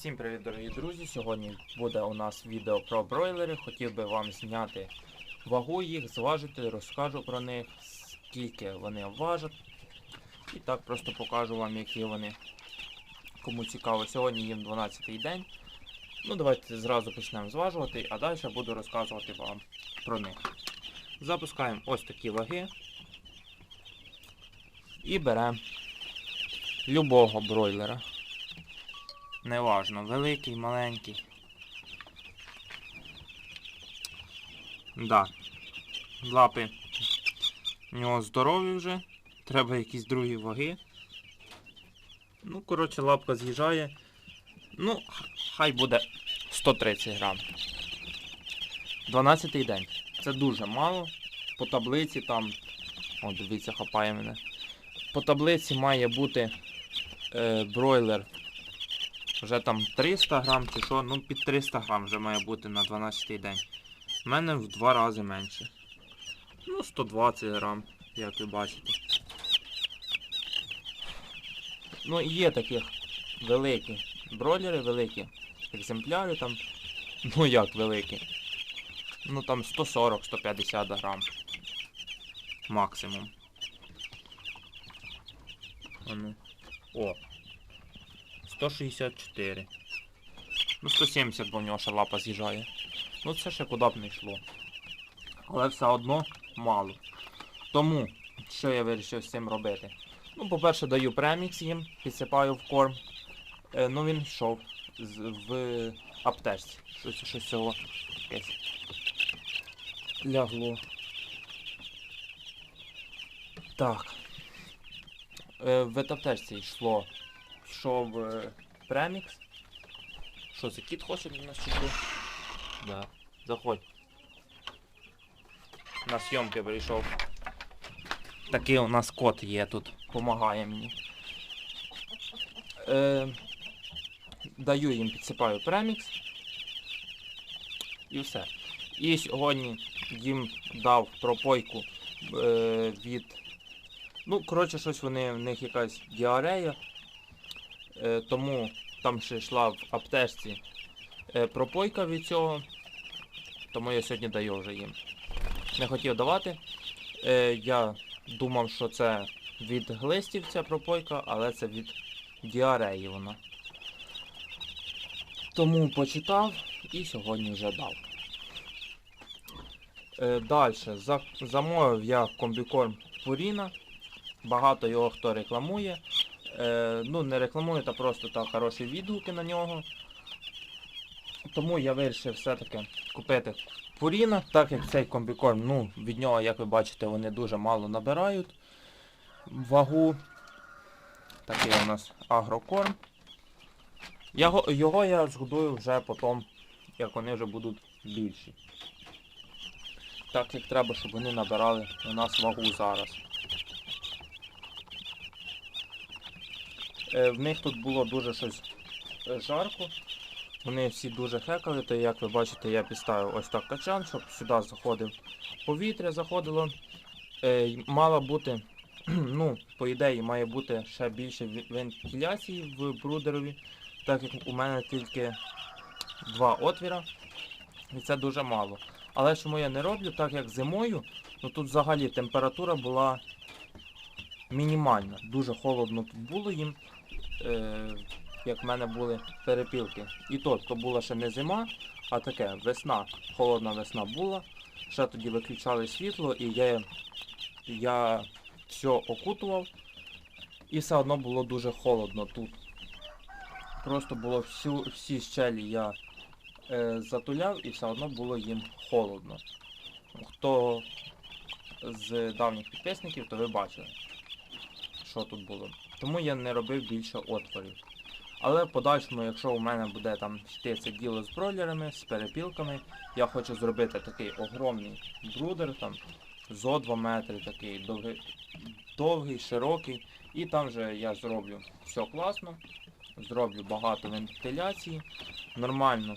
Всім привіт, дорогі друзі! Сьогодні буде у нас відео про бройлери. Хотів би вам зняти вагу їх, зважити, розкажу про них, скільки вони важать. І так просто покажу вам, які вони. Кому цікаво, сьогодні їм 12-й день. Ну, давайте зразу почнемо зважувати, а далі буду розказувати вам про них. Запускаємо ось такі ваги. І беремо любого бройлера. Неважно, великий, маленький. Да. Лапи у нього здорові вже. Треба якісь другі ваги. Ну, коротше, лапка з'їжджає. Ну, хай буде 130 грам. 12 день. Це дуже мало. По таблиці там. О, дивіться, хапає мене. По таблиці має бути е, бройлер вже там 300 грам чи що, ну під 300 грам вже має бути на 12-й день. У мене в два рази менше. Ну, 120 грам, як ви бачите. Ну є таких великі бройлери, великі екземпляри там. Ну як великі? Ну там 140-150 грам. Максимум. А ну. О, 164. Ну 170, бо в нього ще лапа з'їжджає. Ну це ще куди б не йшло. Але все одно мало. Тому, що я вирішив з цим робити? Ну, по-перше, даю премікс їм, підсипаю в корм. Е, ну він йшов в аптечці. Щось, щось цього якесь лягло. Так. Е, в аптечці йшло йшов е, премікс. Що це кіт хоче чи що? Да. Заходь. На зйомки прийшов. Такий у нас кот є тут. Помагає мені. Е, даю їм, підсипаю премікс. І все. І сьогодні їм дав пропойку е, від. Ну, коротше, щось вони, в них якась діарея. Е, тому там ще йшла в аптечці е, пропойка від цього. Тому я сьогодні даю вже їм. Не хотів давати. Е, я думав, що це від глистів ця пропойка, але це від діареї вона. Тому почитав і сьогодні вже дав. Далі. Замовив я комбікорм Пуріна. Багато його хто рекламує. Е, ну, не рекламую, та просто так хороші відгуки на нього. Тому я вирішив все-таки купити Пуріна, так як цей комбікорм, ну, від нього, як ви бачите, вони дуже мало набирають вагу. Такий у нас агрокорм. Його, його я згодую вже потім, як вони вже будуть більші. Так як треба, щоб вони набирали у нас вагу зараз. В них тут було дуже щось е, жарко. Вони всі дуже хекали, то як ви бачите, я підставив ось так качан, щоб сюди заходив повітря, заходило. Е, мала бути, ну, по ідеї, має бути ще більше вентиляції в брудерові, так як у мене тільки два отвіра, і це дуже мало. Але чому я не роблю, так як зимою, ну тут взагалі температура була мінімальна. Дуже холодно тут було їм, е, як в мене були перепілки. І то, то була ще не зима, а таке весна, холодна весна була. Ще тоді виключали світло і я, я все окутував. І все одно було дуже холодно тут. Просто було всю, всі щелі я е, затуляв і все одно було їм холодно. Хто з давніх підписників, то ви бачили, що тут було. Тому я не робив більше отворів. Але в подальшому, якщо у мене буде там йти це діло з бройлерами, з перепілками, я хочу зробити такий огромний брудер, там зо 2 метри, такий довгий, довгий, широкий. І там вже я зроблю все класно, зроблю багато вентиляції, нормально,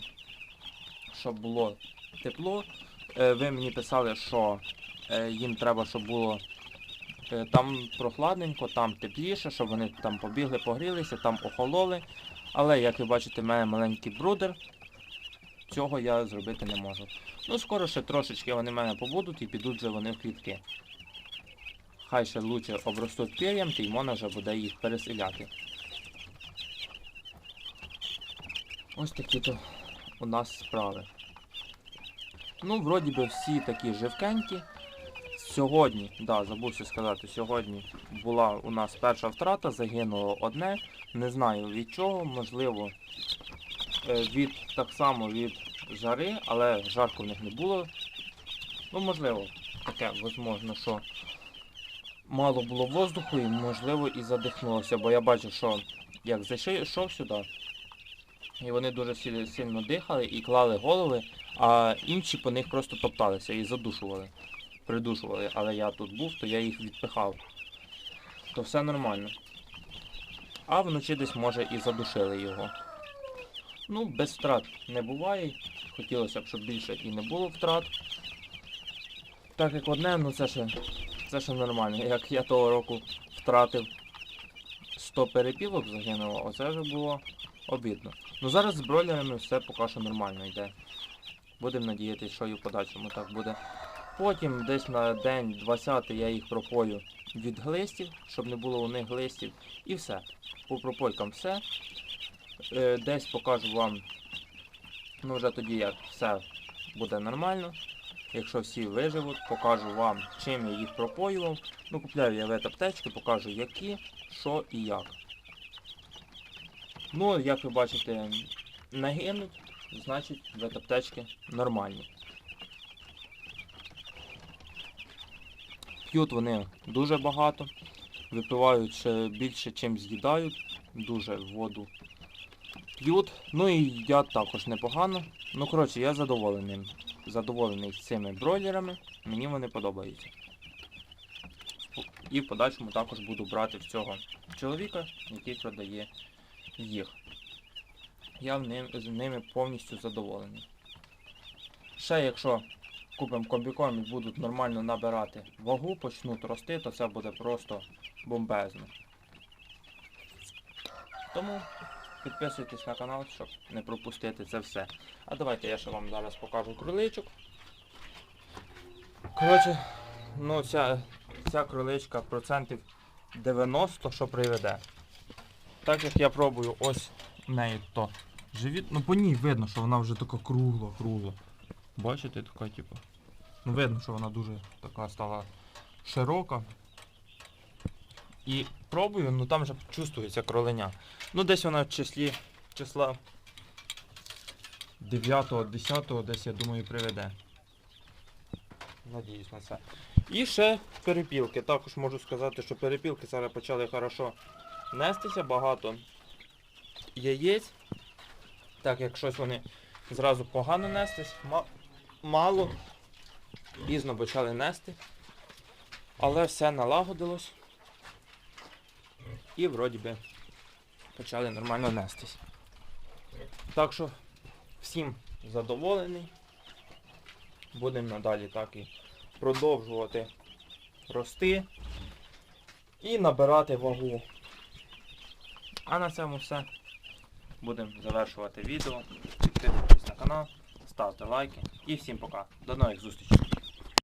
щоб було тепло. Е, Ви мені писали, що е, їм треба, щоб було там прохладненько, там тепліше, щоб вони там побігли, погрілися, там охололи. Але, як ви бачите, в мене маленький брудер. Цього я зробити не можу. Ну, скоро ще трошечки вони в мене побудуть і підуть вже вони в клітки. Хай ще лучше обростуть пір'ям, то й вже буде їх переселяти. Ось такі то у нас справи. Ну, вроді би всі такі живкенькі. Сьогодні, да, забувся сказати, сьогодні була у нас перша втрата, загинуло одне. Не знаю від чого, можливо, е, від так само від жари, але жарко в них не було. Ну, можливо, таке, можливо, що мало було воздуху і можливо і задихнулося, бо я бачив, що як зайшов сюди, і вони дуже сильно дихали і клали голови, а інші по них просто топталися і задушували. Придушували, але я тут був, то я їх відпихав. То все нормально. А вночі десь може і задушили його. Ну, без втрат не буває. Хотілося б, щоб більше і не було втрат. Так як одне, ну це ще, це ще нормально. Як я того року втратив 100 перепілок загинуло, оце вже було обідно. Ну зараз з бройлерами все поки що нормально йде. Будемо надіятися, що і в подальшому так буде. Потім десь на день 20 я їх пропою від глистів, щоб не було у них глистів. І все. По пропойкам все. Е, Десь покажу вам, ну вже тоді як все буде нормально. Якщо всі виживуть, покажу вам, чим я їх пропоював. Ну, купляю я ветаптечки, покажу які, що і як. Ну, як ви бачите, не гинуть, значить ветаптечки нормальні. П'ють вони дуже багато, випивають ще більше, чим з'їдають, дуже воду п'ють. Ну і їдять також непогано. Ну, коротше, я задоволений. Задоволений цими бройлерами, мені вони подобаються. І в подальшому також буду брати в цього чоловіка, який продає їх. Я з ними повністю задоволений. Ще якщо купимо комбікорм і будуть нормально набирати вагу, почнуть рости, то це буде просто бомбезно. Тому підписуйтесь на канал, щоб не пропустити це все. А давайте я ще вам зараз покажу кроличок. Коротше, ну ця, ця кроличка процентів 90, що приведе. Так як я пробую ось неї то живіт, ну по ній видно, що вона вже така кругла, кругла. Бачите, така типу. Ну видно, що вона дуже така стала широка. І пробую, ну там вже чувствується кроленя. Ну десь вона в числі числа 9 10 десь я думаю приведе. Надіюсь на це. І ще перепілки. Також можу сказати, що перепілки зараз почали хорошо нестися, багато яєць. Так як щось вони зразу погано нестись, ма- мало, пізно почали нести. Але все налагодилось. І вроді би почали нормально нестись. Так що всім задоволений. Будемо надалі так і продовжувати рости і набирати вагу. А на цьому все. Будемо завершувати відео. На канал, ставте лайки і всім пока. До нових зустрічей.